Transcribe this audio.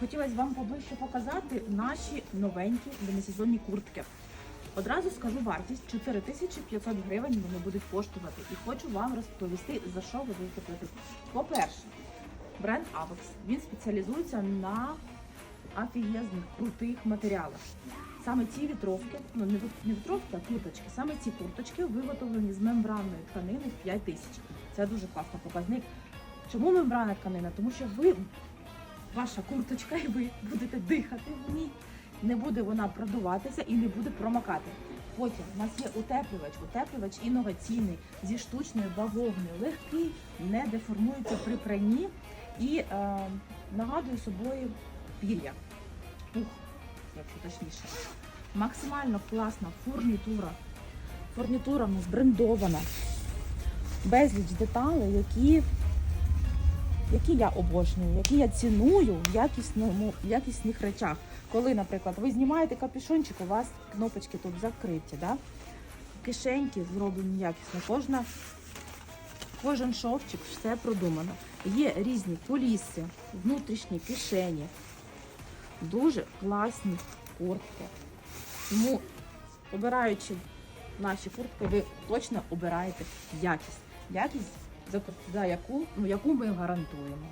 хотілося вам поближче показати наші новенькі демисезонні куртки. Одразу скажу вартість 4500 гривень вони будуть коштувати. І хочу вам розповісти, за що ви будете платити. По-перше, бренд Avex, він спеціалізується на офігезних, крутих матеріалах. Саме ці вітровки, ну не вітровки, а курточки, саме ці курточки виготовлені з мембранної тканини 5000. Це дуже класний показник. Чому мембранна тканина? Тому що ви, ваша курточка, і ви будете дихати в ній, не буде вона продуватися і не буде промокати. Потім у нас є утеплювач, утеплювач інноваційний зі штучною бавовною, легкий, не деформується при пранні і е, нагадує собою пір'я. Пух, якщо точніше. Максимально класна фурнітура. Фурнітура в нас брендована. Безліч деталей, які, які я обожнюю, які я ціную в якісному, якісних речах. Коли, наприклад, ви знімаєте капюшончик, у вас кнопочки тут закриті, да? кишеньки зроблені якісно, кожна, кожен шовчик, все продумано. Є різні куліси, внутрішні кишені, дуже класні куртки. Тому, обираючи наші куртки, ви точно обираєте якість. Якість, за, яку, ну, яку ми гарантуємо.